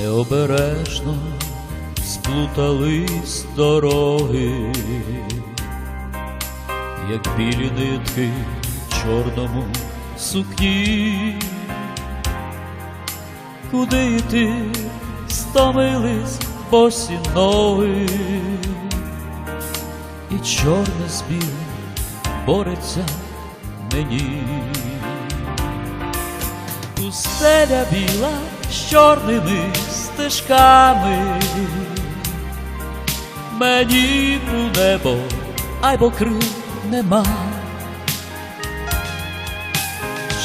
необережно сплутались дороги, як білі нитки в чорному сукні. Куди йти стомились босі ноги, і чорне з білим бореться мені. Пустеля біла з чорними стежками, мені у небо, айбо крил нема.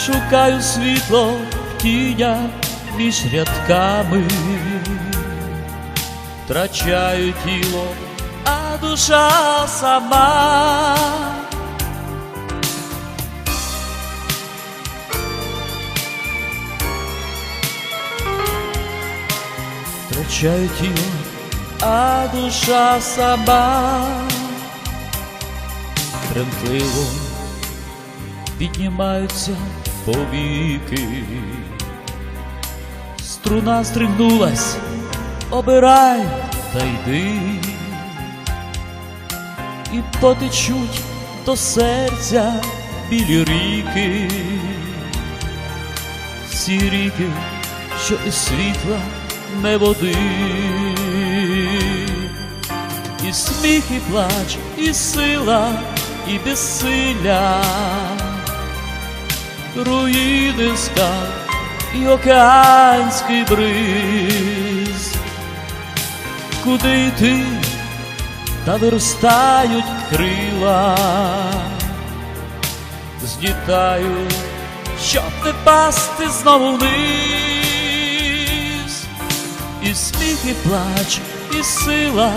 Шукаю світло в тінях між рядками, втрачаю тіло, а душа сама. Втрачаю тіло, а душа сама тремтливо піднімаються повіки. Струна стригнулась, обирай та йди, і потечуть до серця білі ріки, ці ріки, що і світла не води, і сміх, і плач, і сила, і безсилля, руїни скал і океанський бриз, куди йти, та виростають крила, злітаю, щоб не пасти знову вниз, сміх, і плач, і сила,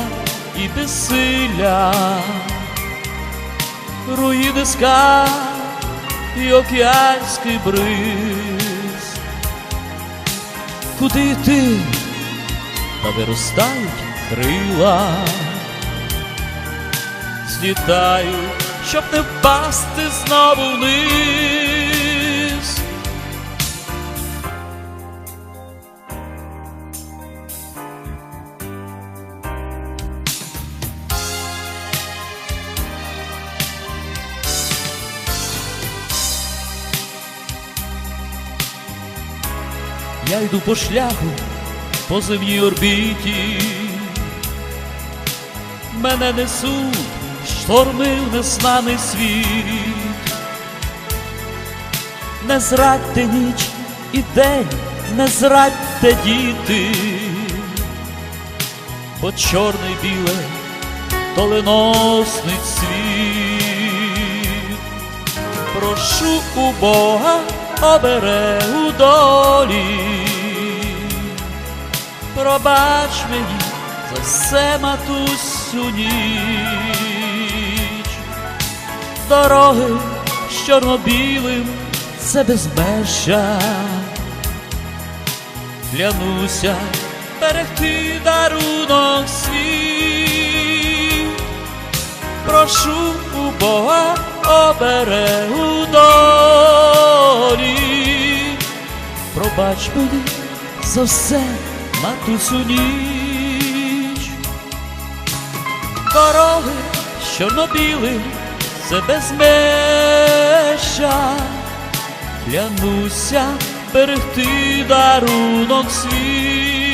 і безсилля, руїни скал і океанський бриз, куди йти, та виростають крила, злітаю, щоб не впасти знову вниз. Я йду по шляху по земній орбіті, мене несуть шторми в неснаний світ, не зрадьте ніч і день, не зрадьте діти, бо чорне й біле доленосний світ, прошу у Бога оберегу долі, пробач мені за все матусю ніч, дороги з чорно-білим це безмежжя, клянуся берегти дарунок свій, прошу у Бога оберегу долі, пробач мені за все, матусю ніч, корови з чорно-білим, це безмежа, клянуся берегти дарунок свій.